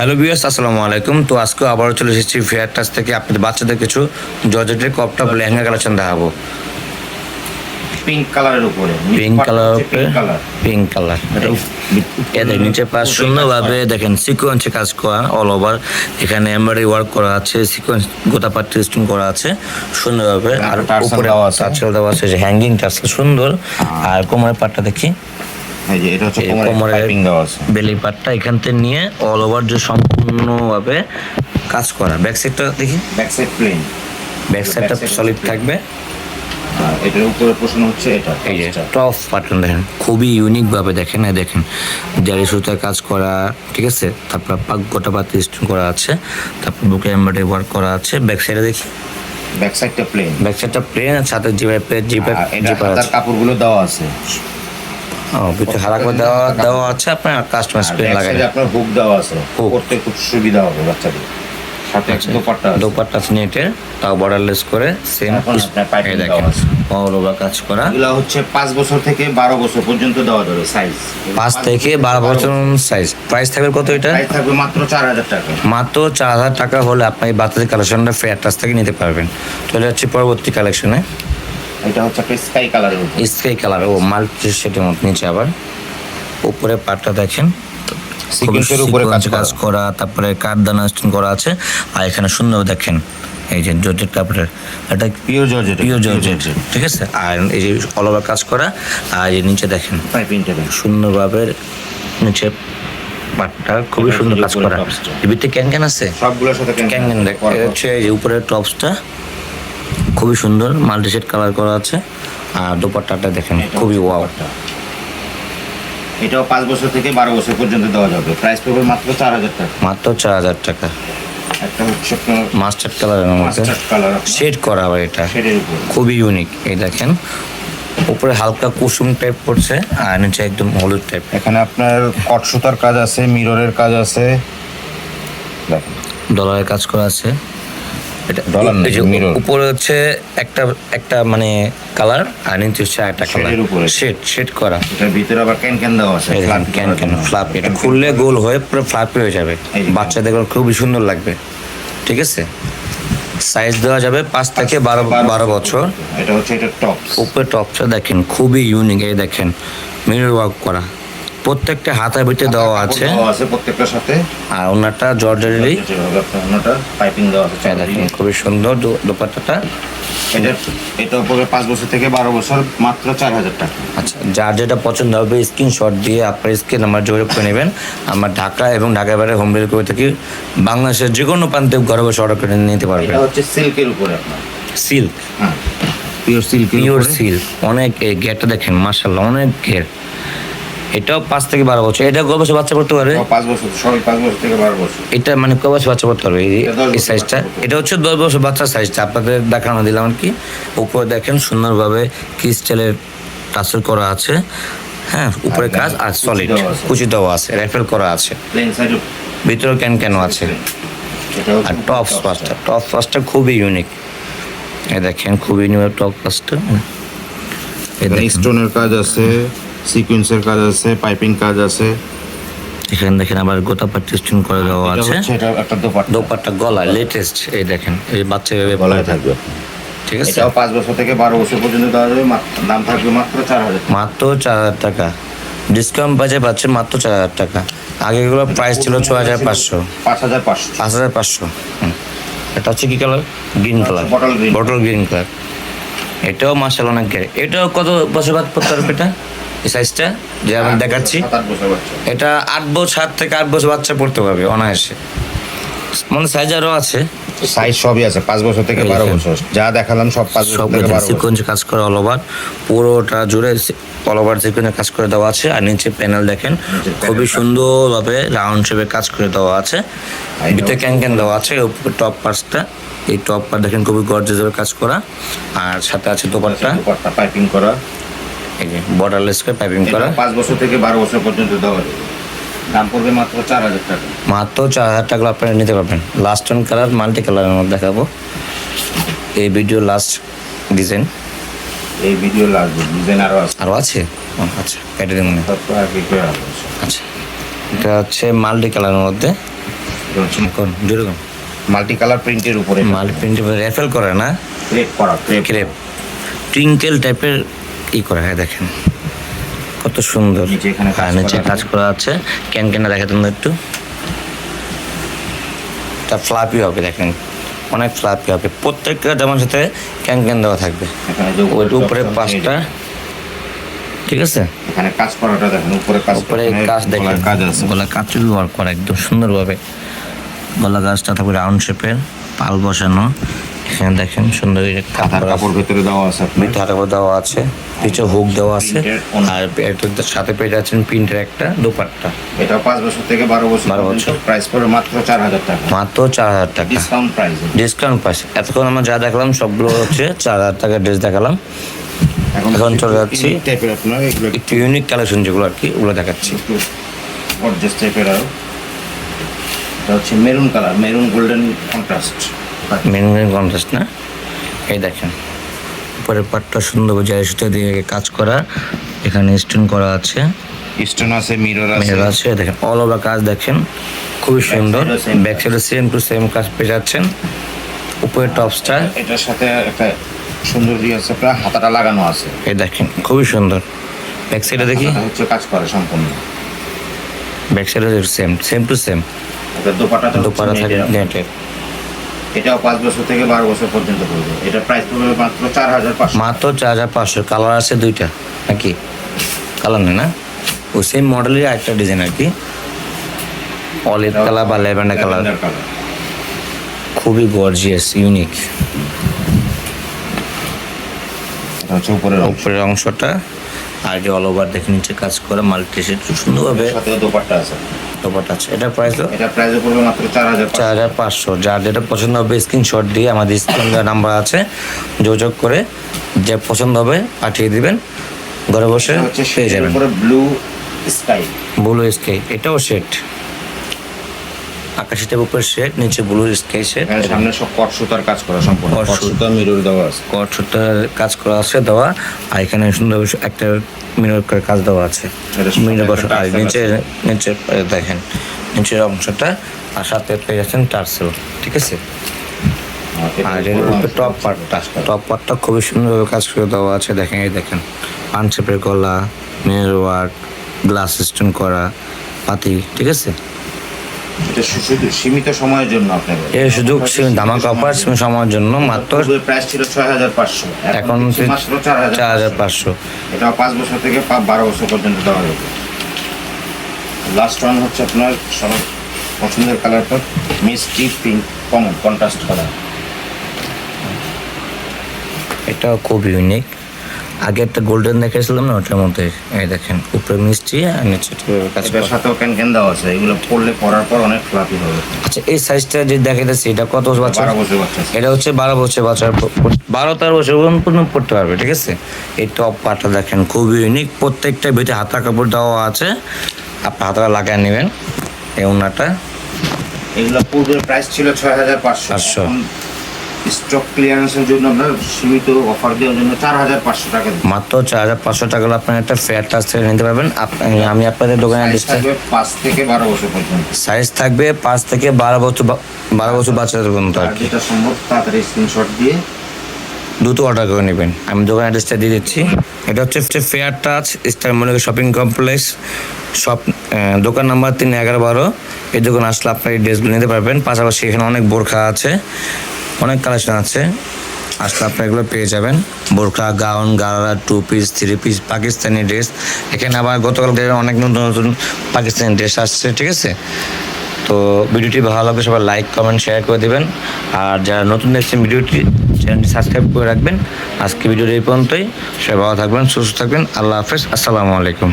Hello বিয়াস আসসালামু আলাইকুম। তো আজকে আবারও চলে এসেছি ফেয়ার টাচ থেকে। আপনাদের বাচ্চাদের কিছু জর্জেটের কপ টপ লেহেঙ্গা কালেকশন দেখাবো। পিঙ্ক কালারের উপরে। Pink colour pink colour pink colour এ দেখেন নিচে পাশ সুন্দরভাবে দেখেন সিকোয়েন্সে কাজ করা অল ওভার এখানে এমব্রয়ডারি ওয়ার্ক করা আছে সিকোয়েন্স করা আছে সুন্দরভাবে আর উপরে আছে। হ্যাঙ্গিং সুন্দর। আর কোমরের পাটটা দেখি। এই যে এটা হচ্ছে এই কোমরে কোমরে পাইপিং দেওয়া আছে। বেলি পাটটা এখান থেকে নিয়ে অল ওভার যে সম্পূর্ণভাবে কাজ করা। ব্যাক সাইডটা দেখি। ব্যাক সাইড প্লেন ব্যাক সাইডটা সলিড। থাকবে। আর এটার উপরে প্রশ্ন হচ্ছে এটা এই যে টপ প্যাটার্ন দেখেন। খুবই ইউনিক ভাবে দেখেন এই দেখেন। জারি সুতায় কাজ করা ঠিক আছে? তারপর পাক গোটা পাতি স্টোন করা আছে। তারপর বুকে এমব্রয়ডারি ওয়ার্ক করা আছে। ব্যাক সাইডে দেখি। ব্যাক সাইডটা প্লেন ব্যাক সাইডটা প্লেন আছে হাতে জিপার জিপার আর জিপার কাপড়গুলো দেওয়া আছে। ও দেওয়া দেওয়া আছে আপনার? কাস্টমার স্ক্রিন লাগাই আপনার হুক দেওয়া আছে। করতে খুব সুবিধা হবে বাচ্চাদের। সাথে আচ্ছা। দোপাট্টা আছে। দোপাট্টা নেটের তাও বর্ডারলেস করে সেম দেখেন কাজ করা। এগুলা হচ্ছে পাঁচ বছর থেকে বারো বছর পর্যন্ত দেওয়া যাবে সাইজ পাঁচ থেকে বারো বছর সাইজ প্রাইস থাকবে কত এটা? প্রাইস থাকবে মাত্র চার হাজার টাকা। মাত্র চার হাজার টাকা হলে আপনি এই বাচ্চাদের কালেকশনটা ফেয়ার টাচ থেকে নিতে পারবেন। চলে যাচ্ছি পরবর্তী কালেকশনে এটা হচ্ছে একটা স্কাই কালারের উপর। স্কাই কালার ও মাল্টি সেটের মতো নিচে আবার। উপরে পাটটা দেখেন সিকোয়েন্সের উপরে কাজ কাজ করা তারপরে কাঠদানা স্টোন করা আছে। আর এখানে সুন্দর দেখেন এই যে জর্জেট কাপড়ের এটা পিওর জর্জেট পিওর জর্জেট ঠিক আছে? আর এই যে অল ওভার কাজ করা আর এই নিচে দেখেন পাইপিংটা সুন্দরভাবে নিচে পাটটা খুবই সুন্দর কাজ উপরে করা ভিতরে ক্যান ক্যান আছে? সবগুলোর সাথে ক্যান ক্যান দেখ হচ্ছে এই যে উপরের টপসটা খুবই সুন্দর মাল্টি শেড কালার করা আছে। আর দোপাট্টাটা দেখেন খুবই ওয়াও এটাও পাঁচ বছর থেকে বারো বছর পর্যন্ত দেওয়া যাবে। প্রাইস পড়বে মাত্র চার হাজার টাকা। মাত্র চার হাজার টাকা। একটা হচ্ছে মাস্টার্ড কালারের মধ্যে। শেড করা আবার এটা। শেডের খুবই ইউনিক এই দেখেন। উপরে হালকা কুসুম টাইপ করছে আর নিচে একদম হলুদ টাইপ এখানে আপনার কট সুতার কাজ আছে মিররের কাজ আছে। দেখেন। ডলারের কাজ করা আছে। এটা ডলার না, এই উপরে হচ্ছে একটা একটা মানে কালার আর নিচে হচ্ছে একটা কালার। শেড শেড করা। এটার ভিতরে আবার ক্যান ক্যান দেওয়া আছে ক্যান ক্যান। ফ্লাপ এটা খুললে গোল হয়ে পুরো ফ্লাপি হয়ে যাবে। বাচ্চাদের খুবই সুন্দর লাগবে। ঠিক আছে? সাইজ দেওয়া যাবে পাঁচ থেকে বারো বারো বছর। এটা হচ্ছে এটা টপ উপরে টপটা দেখেন খুবই ইউনিক এই দেখেন মিরর ওয়ার্ক করা। প্রত্যেকটা হাতের ভিতরে দেওয়া আছে। আছে প্রত্যেকটার সাথে। আর ওনারটা জর্জারেরই যেভাবে অন্যটা পাইপিং দেওয়া আছে চারদিকে। খুবই সুন্দর দোপাট্টাটা। এটা এটা উপরে পাঁচ বছর থেকে বারো বছর মাত্র চার হাজার টাকা। আচ্ছা যার যেটা পছন্দ হবে স্ক্রিনশট দিয়ে আপনার স্ক্রিন নাম্বার যোগাযোগ করে নেবেন। আমরা ঢাকা এবং ঢাকার বাইরে হোম ডেলিভারি থাকি বাংলাদেশের যে কোনো প্রান্তে ঘরে বসে অর্ডার করে নিতে পারবেন। এটা হচ্ছে সিল্কের উপরে আপনার। সিল্ক হ্যাঁ পিওর সিল্কের পিওর সিল্ক অনেক গেটটা দেখেন মার্শাল্লাহ অনেক গেট এটাও পাঁচ থেকে বারো বছর। এটা কয় বছর বাচ্চা পড়তে পারে পাঁচ বছর সবাই পাঁচ বছর থেকে বারো বছর। এটা মানে কয় বছর বাচ্চা পড়তে পারবে? এই- সাইজটা এটা হচ্ছে দশ বছর বাচ্চার সাইজটা আপনাদের দেখানো দিলাম আর কি। উপরে দেখেন সুন্দরভাবে ক্রিস্টালের টাসেল করা আছে। হ্যাঁ উপরে কাজ আর সলিড কুচি দেওয়া আছে। র্যাফেল করা আছে। ভিতরে ক্যান ক্যান আছে। আর টপ পাঁচটা টপ পাঁচটা খুবই ইউনিক এ দেখেন খুবই ইউনিক টপ এই স্টোনের কাজ আছে। সিকোয়েন্সের কাজ আছে পাইপিং কাজ আছে। এখানে দেখেন আবার গোটা পাটি স্টোন করে দেওয়া আছে। এটা একটা দোপাট্টা। দোপাট্টা গলা লেটেস্ট এই দেখেন এই বাচ্চা ভেবে গলায় থাকবে। ঠিক আছে? এটাও পাঁচ বছর থেকে বারো বছর পর্যন্ত দেওয়া যাবে দাম থাকবে মাত্র চার হাজার মাত্র চার হাজার টাকা। ডিসকাউন্ট বাজে পাচ্ছে মাত্র চার হাজার টাকা। আগে এগুলো প্রাইস ছিল ছ হাজার পাঁচশো। পাঁচ হাজার পাঁচশো। পাঁচ হাজার পাঁচশো। এটা হচ্ছে কি colour green colour Bottle green. Bottle green colour এটাও মার্শাল অনেক এটাও কত বছর বাদ পড়তে পারবে এটা? এই সাইজটা যে আমি দেখাচ্ছি এটা আট বছর সাত থেকে আট বছর বাচ্চা পড়তে পারবে অনায়াসে। মানে সাইজ আরও আছে। সাইজ সবই আছে পাঁচ বছর থেকে বারো বছর। যা দেখালাম সব পাঁচ বছর থেকে বারো সিকোয়েন্স কাজ করা অল ওভার পুরোটা জুড়ে অল ওভার সিকোয়েন্সের কাজ করে দেওয়া আছে। আর নিচে প্যানেল দেখেন খুবই সুন্দরভাবে রাউন্ড শেপে কাজ করে দেওয়া আছে। ভিতরে ক্যান ক্যান দেওয়া আছে টপ পার্টসটা এই টপ পার্ট দেখেন খুবই গর্জেসভাবে কাজ করা। আর সাথে আছে দুপাট্টা। পাইপিং করা। বর্ডারলেস করে পাইপিং করা। পাঁচ বছর থেকে বারো বছর পর্যন্ত দেওয়া যাবে। দাম পড়বে মাত্র চার হাজার টাকা। মাত্র চার হাজার টাকা আপনারা নিতে পারবেন। লাস্ট অন কালার মাল্টি কালারের মধ্যে দেখাবো। এই ভিডিও লাস্ট ডিজাইন এই ভিডিও লাগবে ডিজাইন আরও আছে। আরও আছে? আচ্ছা কেটে দিন মনে আর কি করে আচ্ছা এটা হচ্ছে মাল্টি কালারের মধ্যে। যেরকম মাল্টি কালার প্রিন্টের উপরে। মাল প্রিন্ট রেফেল করে না? ক্রেপ করা ক্রেপ ক্রেপ টুইঙ্কেল টাইপের ই করা হয় দেখেন। কত সুন্দর। নিচে কাজ হ্যাঁ করা আছে। ক্যান ক্যানটা দেখাতেন তো একটু। এটা ফ্লাপি হবে দেখেন। অনেক ফ্লাপি হবে। প্রত্যেকটা জামার সাথে ক্যান ক্যান দেওয়া থাকবে। উপরে পাঁচটা। ঠিক আছে? এখানে কাজ করাটা দেখেন উপরে কাজ উপরে কাজ দেখেন। কাজ আছে। গলা করা একদম সুন্দরভাবে। গলা কাজটা থাকবে রাউন্ড শেপের পাল বসানো। এখানে দেখেন সুন্দর কাঁথার কাপড় ভেতরে দেওয়া আছে ভিতরে হাতে দেওয়া আছে পিছনে হুক দেওয়া আছে। আর এটার সাথে পেয়ে যাচ্ছেন প্রিন্টের একটা দুপাট্টা। এটা পাঁচ বছর থেকে বারো বছর 12 পর্যন্ত বছর। প্রাইস পড়বে মাত্র চার হাজার টাকা। মাত্র চার হাজার টাকা। ডিসকাউন্ট প্রাইস ডিসকাউন্ট পাইস এতক্ষণ আমরা যা দেখলাম সবগুলো হচ্ছে চার হাজার টাকা ড্রেস দেখালাম। এখন চলে যাচ্ছি। টাইপের আপনার একটু ইউনিক কালেকশন যেগুলো আর কি ওগুলো দেখাচ্ছি। একটু গর্জাস টাইপের আরও। এটা হচ্ছে maroon colour maroon golden contrast main main contrast না? এই দেখেন। উপরের পাটটা সুন্দর জারি সুতো দিয়ে কাজ করা। এখানে স্টোন করা আছে। স্টোন আছে মিরর আছে। মেয়ের আছে দেখেন। অল ওভার কাজ দেখেন। খুবই সুন্দর। ব্যাক সাইডে সেম টু সেম কাজ পেয়ে যাচ্ছেন। উপরে টপসটা এটার সাথে একটা সুন্দর ইয়ে আছে আপনার হাতাটা লাগানো আছে। এই দেখেন খুবই সুন্দর। ব্যাক সাইডে দেখি। হচ্ছে কাজ করে সম্পূর্ণ। ব্যাক সাইডে সেম সেম টু সেম দুপারা হচ্ছে থাকে নেটের। এটাও পাঁচ বছর থেকে বারো বছর পর্যন্ত পড়বে এটা প্রাইস পড়বে মাত্র চার হাজার পাঁচশো। মাত্র চার হাজার পাঁচশো। কালার আছে দুইটা নাকি? কালার নেই না? ও সেম মডেলের একটা ডিজাইন আর কি। অলিভ কালার বা ল্যাভেন্ডার কালার খুবই গর্জিয়াস ইউনিক হচ্ছে উপরের উপরের অংশটা। আর যে অল ওভার দেখে নিচে কাজ করে মাল্টি সেট সুন্দরভাবে। সাথে দোপাট্টা আছে। দোপাট আছে। এটা প্রাইস এটা প্রাইস পড়বে মাত্র চার হাজার চার হাজার পাঁচশো। যার যেটা পছন্দ হবে স্ক্রিনশট দিয়ে আমাদের স্ক্রিন নাম্বার আছে। যোগাযোগ করে যে পছন্দ হবে পাঠিয়ে দিবেন। ঘরে বসে পেয়ে যাবেন। ব্লু স্কাই ব্লু স্কাই এটাও শেড আকাশি টাইপ উপরে শেড নিচে ব্লু স্কাই শেড সামনে সব কট সুতার কাজ করা সম্পূর্ণ। কট সুতা। মিরর দেওয়া আছে। কট সুতার কাজ করা আছে দেওয়া। আর এখানে সুন্দর একটা মিরর করে কাজ দেওয়া আছে। মিরর বসা আর নিচে নিচে দেখেন। নিচের অংশটা আর সাথে পেয়ে যাচ্ছেন টার্সেল ঠিক আছে? আর এর উপরে টপ পার্টটা টপ পার্টটা খুবই সুন্দরভাবে কাজ করে দেওয়া আছে। দেখেন এই দেখেন। পানচেপের গলা মেয়ের ওয়ার্ক গ্লাস স্টোন করা পাতি ঠিক আছে? এটা শুধু সীমিত সময়ের জন্য আপনার এই সুযোগ ধামাকা অফার সময়ের জন্য মাত্র প্রাইস ছিল ছয় হাজার পাঁচশো। এখন মাত্র চার হাজার পাঁচশো। এটা পাঁচ বছর থেকে বারো বছর পর্যন্ত দেওয়া যাবে। লাস্ট ওয়ান হচ্ছে আপনার সবার পছন্দের কালারটা মিষ্টি পিঙ্ক কমন কন্ট্রাস্ট কালার এটাও খুব ইউনিক আগে একটা গোল্ডেন দেখেছিলাম না ওটার মধ্যে এই দেখেন উপরে মিষ্টি আর নিচে সাথেও ক্যান ক্যান দেওয়া আছে এগুলো পরার পর অনেক ফ্লাপি হবে। আচ্ছা এই সাইজটা যে দেখাইতেছে এটা কত বাচ্চা? বছর বাচ্চা এটা হচ্ছে বারো বছর বাচ্চার প- বারো তেরো বছর পর্যন্ত পড়তে পারবে ঠিক আছে? এই টপ পাটা দেখেন খুবই ইউনিক প্রত্যেকটা ভিতরে হাতা কাপড় দেওয়া আছে। আপনি হাতাটা লাগিয়ে নেবেন এই ওনাটা। এগুলো পূর্বের প্রাইস ছিল ছয় হাজার পাঁচশো। স্টক ক্লিয়ারেন্সের জন্য আমরা সীমিত অফার দেওয়ার জন্য চার হাজার পাঁচশো টাকা মাত্র চার হাজার পাঁচশো টাকা আপনার একটা ফেয়ার টাচ থেকে নিতে পারবেন। আমি আপনাদের দোকানে থাকবে পাঁচ থেকে বারো বছর পর্যন্ত। সাইজ থাকবে পাঁচ থেকে বারো বছর বারো বছর বাচ্চাদের পর্যন্ত আর যেটা সম্ভব তাড়াতাড়ি স্ক্রিনশট দিয়ে দ্রুত অর্ডার করে নেবেন। আমি দোকান অ্যাড্রেসটা দিয়ে দিচ্ছি। এটা হচ্ছে ফেয়ার টাচ স্টার মনে শপিং কমপ্লেক্স শপ দোকান নাম্বার তিন এগারো বারো। এই দোকান আসলে আপনার এই ড্রেসগুলো নিতে পারবেন। পাশাপাশি এখানে অনেক বোরখা আছে। অনেক কালেকশন আছে। আসলে আপনি এগুলো পেয়ে যাবেন। বোরখা, গাউন গাড়া two piece three piece Pakistani dress এখানে আবার গতকাল অনেক নতুন নতুন পাকিস্তানি ড্রেস আসছে, ঠিক আছে? তো ভিডিওটি ভালো লাগলে সবাই লাইক কমেন্ট শেয়ার করে দেবেন। আর যারা নতুন দেখছেন ভিডিওটি চ্যানেলটি সাবস্ক্রাইব করে রাখবেন। আজকে ভিডিওটি এই পর্যন্তই। সবাই ভালো থাকবেন, সুস্থ থাকবেন। আল্লাহ হাফেজ। আসসালামু আলাইকুম।